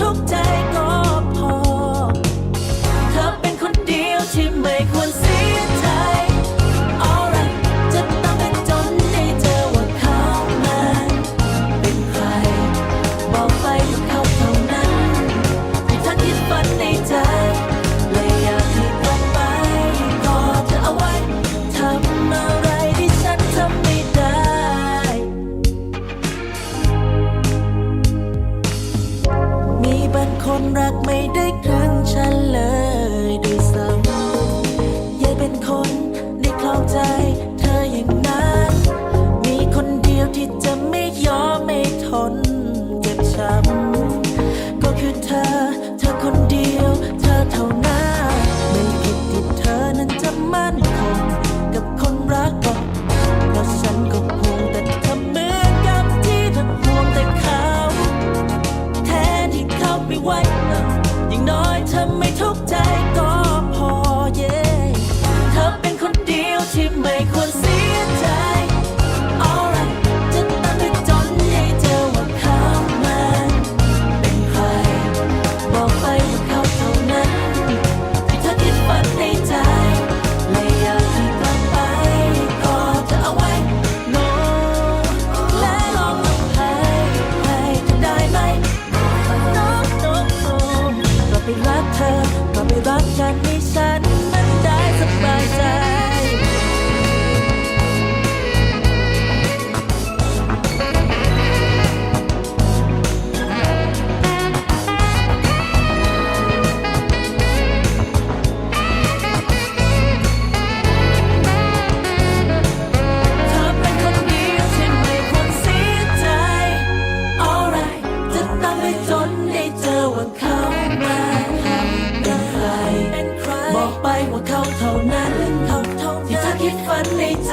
ทุกใจก็ รักไม่ได้ครั้งฉันเลยด้วยซ้ำย่ยเป็นคนได้คลองใจเธออย่างนั้น มีคนเดียวที่จะไม่ยอมไม่ทนเจ็บช้ำก็คือเธอ 톡톡 จนได้เจอว่าเขามาเป็นใคร บอกไปว่าเขาเท่านั้นที่เธอคิดฝันในใจ